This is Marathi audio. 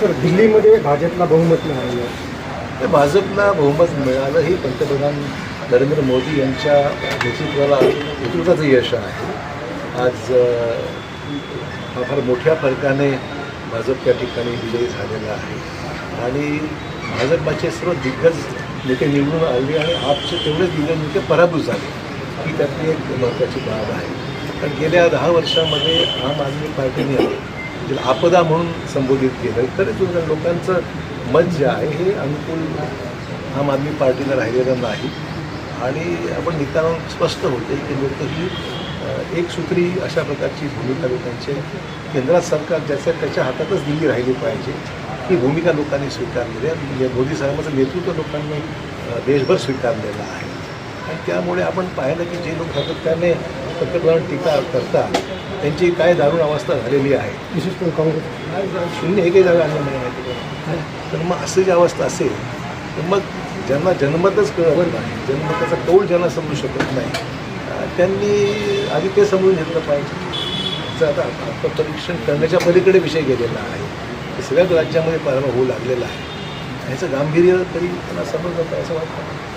तर दिल्लीमध्ये भाजपला बहुमत मिळालं. तर भाजपला बहुमत मिळालं हे पंतप्रधान नरेंद्र मोदी यांच्या नेतृत्वाला नेतृत्वाचं यश आहे. आज फार मोठ्या फरकाने भाजप त्या ठिकाणी विजयी झालेला आहे. आणि भाजपाचे सर्व दिग्गज नेते निवडून आले आणि आपचे तेवढेच दिग्गज नेते पराभूत झाले. ही त्यातली एक महत्त्वाची बाब आहे. कारण गेल्या दहा वर्षामध्ये आम आदमी पार्टीने ज्याला आपदा म्हणून संबोधित केलं खरेच लोकांचं मत जे आहे हे अनुकूल आम आदमी पार्टीला राहिलेलं नाही. आणि आपण निकालावरून स्पष्ट होते की लोक ही एकसूत्री अशा प्रकारची भूमिका लोकांची केंद्रात सरकार ज्याच्या त्याच्या हातातच दिली राहिली पाहिजे ही भूमिका लोकांनी स्वीकारलेली आहे. मोदी साहेबांचं नेतृत्व लोकांनी देशभर स्वीकारलेलं आहे. आणि त्यामुळे आपण पाहिलं की जे लोक सातत्याने पंतप्रधान टीका करतात त्यांची काय दारुण अवस्था झालेली आहे. विशेष करून काँग्रेस. शून्य एकही जागा आणलं नाही माहिती तर मग असं जी अवस्था असेल तर मग ज्यांना जन्मतच कळत नाही जन्मताचा कौल ज्यांना समजू शकत नाही त्यांनी आधी ते समजून घेतलं पाहिजे. त्याचं आता आत्मपरीक्षण करण्याच्या पलीकडे विषय गेलेला आहे. सगळ्याच राज्यामध्ये प्रारंभ होऊ लागलेला आहे. ह्याचं गांभीर्य तरी त्यांना समजलं पाहिजे असं वाटतं.